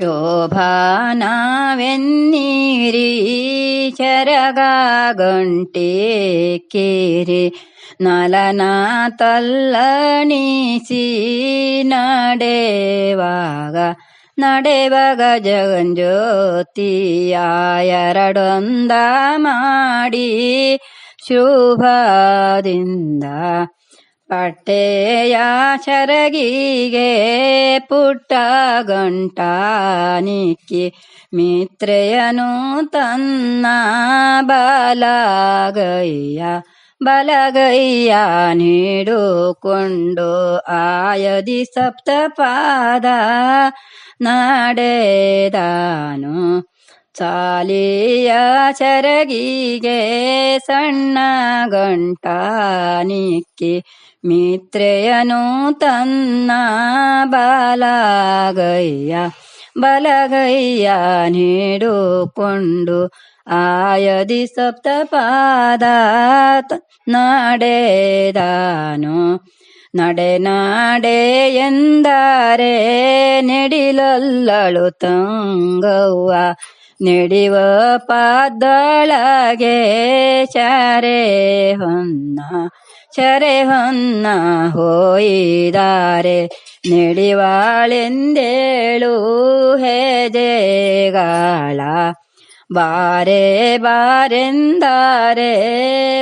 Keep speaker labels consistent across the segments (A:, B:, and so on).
A: ಶೋಭಾನವೆನ್ನೀರಿ ಚರಗ ಗಂಟೆ ಕೇರಿ ನಲನ ತಲ್ಲಣಿಸಿ ನಡೆವಾಗ ನಡೆವಾಗ ಜಗಂಜ್ಯೋತಿಯ ಮಾಡಿ ಶುಭದಿಂದ ಪಟ್ಟೆಯ ಚರಗಿಗೆ ಪುಟ್ಟ ಗಂಟಾನಿಕ್ಕಿ ಮಿತ್ರೆಯನು ತನ್ನ ಬಲಗೈಯ ಬಲಗೈಯ ನೀಡುಕೊಂಡು ಆಯದಿ ಸಪ್ತಪಾದ ನಡೆದಾನು. ಚಾಲಿಯ ಚರಗಿಗೆ ಸಣ್ಣ ಗಂಟಾನಿಕ್ಕಿ ಮಿತ್ರೆಯನು ತನ್ನ ಬಾಲಗಯ್ಯ, ಬಲಗಯ್ಯ ನೀಡುಕೊಂಡು ಆಯದಿ ಸಪ್ತಪಾದ ನಡೆದಾನು. ನಡೆ ನಾಡೆ ಎಂದರೆ, ನೆಡಿಲಲ್ಲಳು ತಂಗವ್ವ ನೆಡಿವ ಪಾದೊಳಗೆ ಚರೆ ಹೊನ್ನ ಚರೆ ಹೊನ್ನ ಹೋಯಿದಾರೆ. ನೆಡಿವಾಳೆಂದೇಳು ಹೆಜೆಗಾಳ, ಬಾರೆ ಬಾರೆಂದಾರೆ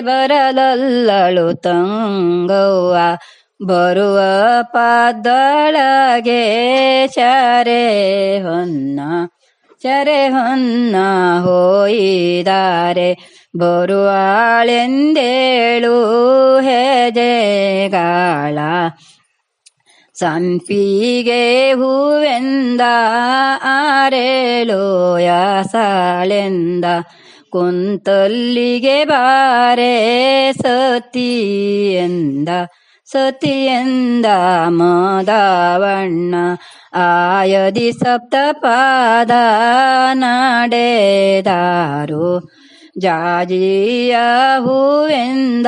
A: ಬರಲಲ್ಲಳು ತಂಗವ್ವ. ಬರುವ ಪಾದೊಳಗೆ ಚರೆ ಹೊನ್ನ ಚರೆ ಹೊನ್ನ ಹೋಯಿದಾರೆ. ಬರುವಾಳೆಂದೇಳು ಹೆಜೆಗಾಳ. ಸಂಪಿಗೆ ಹೂವೆಂದ ಆರೇಳೋಯ ಸಾಳೆಂದ. ಕುಂತಲ್ಲಿಗೆ ಬಾರೆ ಸತಿಯೆಂದ ಸತಿಯೆಂದ ಮದವಣ್ಣ ಆಯದಿ ಸಪ್ತಪಾದ ನಡೆದಾರು. ಜಾಜಿಯ ಹೂವೆಂದ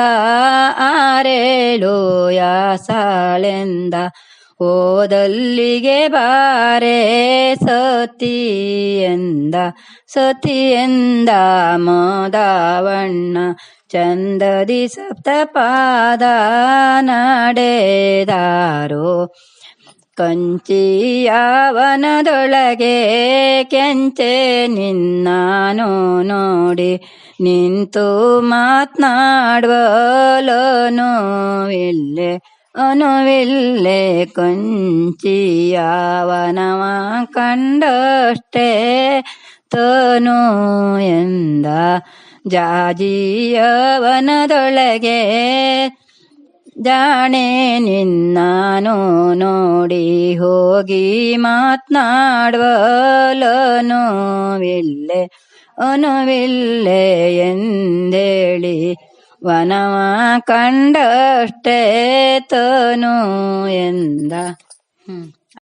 A: ಆರೇಳು ಯಾಸಾಳೆಂದ ಓದಲ್ಲಿಗೆ ಬಾರೆ ಸತಿ ಎಂದ ಮಾದವಣ್ಣ, ಚಂದದಿ ಸಪ್ತಪಾದ ನಡೆದಾರು, ಕಂಚಿಯಾವನದೊಳಗೆ ಕೆಂಚೆ ನಿನ್ನಾನು ನೋಡಿ, ನಿಂತು ಮಾತ್ನಾಡುವಲೋನು ಇಲ್ಲೆ ಅನುವಿಲ್ಲೆ ಕೊಂಚಿಯಾವನವ ಕಂಡಷ್ಟೇ ತನು ಎಂದ ಜಾಜಿಯವನದೊಳಗೆ. ಜಾಣೆ ನಿನ್ನಾನು ನೋಡಿ ಹೋಗಿ ಮಾತ್ನಾಡುವಲನು ವಿಲ್ಲೆ ಅನುವಿಲ್ಲೆ ಎಂದೇಳಿ ವನವ ಕಂಡಷ್ಟೇ ತನು ಎಂದ ಹ್ಮ್